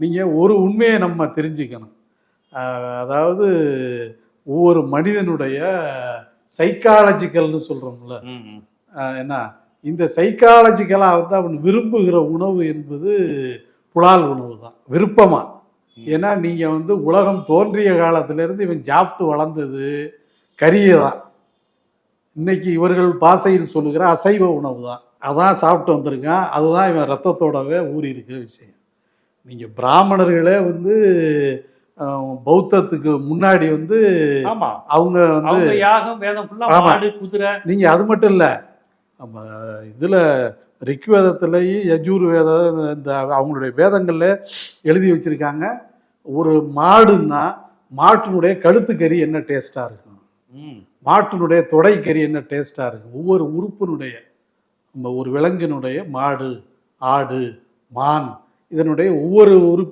நீங்கள் ஒரு உண்மையை நம்ம தெரிஞ்சுக்கணும். அதாவது ஒவ்வொரு மனிதனுடைய சைக்காலஜிக்கல்னு சொல்கிறோம்ல. என்ன? இந்த சைக்காலஜிக்கலாக வந்து அவன் விரும்புகிற உணவு என்பது புலால் உணவு தான். விருப்பமா. ஏன்னா நீங்கள் வந்து உலகம் தோன்றிய காலத்திலேருந்து இவன் சாப்பிட்டு வளர்ந்தது கறியை தான். இன்னைக்கு இவர்கள் பாசையில் சொல்லுகிற அசைவ உணவு தான். அதான் சாப்பிட்டு வந்திருக்கான். அதுதான் இவன் ரத்தத்தோடவே ஊறி இருக்கிற விஷயம். நீங்கள் பிராமணர்களே வந்து பௌத்தத்துக்கு முன்னாடி வந்து அவங்க வந்து யாகம் வேதம். மாடு குதிரை. நீங்க அது மட்டும் இல்ல. நம்ம இதுல ரிக்வேதத்திலையும் யஜூர் வேத இந்த அவங்களுடைய வேதங்கள்ல எழுதி வச்சிருக்காங்க. ஒரு மாடுன்னா மாட்டினுடைய கழுத்துக்கறி என்ன டேஸ்டா இருக்கும்? மாட்டினுடைய தொடைக்கறி என்ன டேஸ்டா இருக்கும்? ஒவ்வொரு உறுப்பினுடைய நம்ம ஒரு விலங்கினுடைய மாடு ஆடு மான் இதனுடைய ஒவ்வொரு உறுப்பு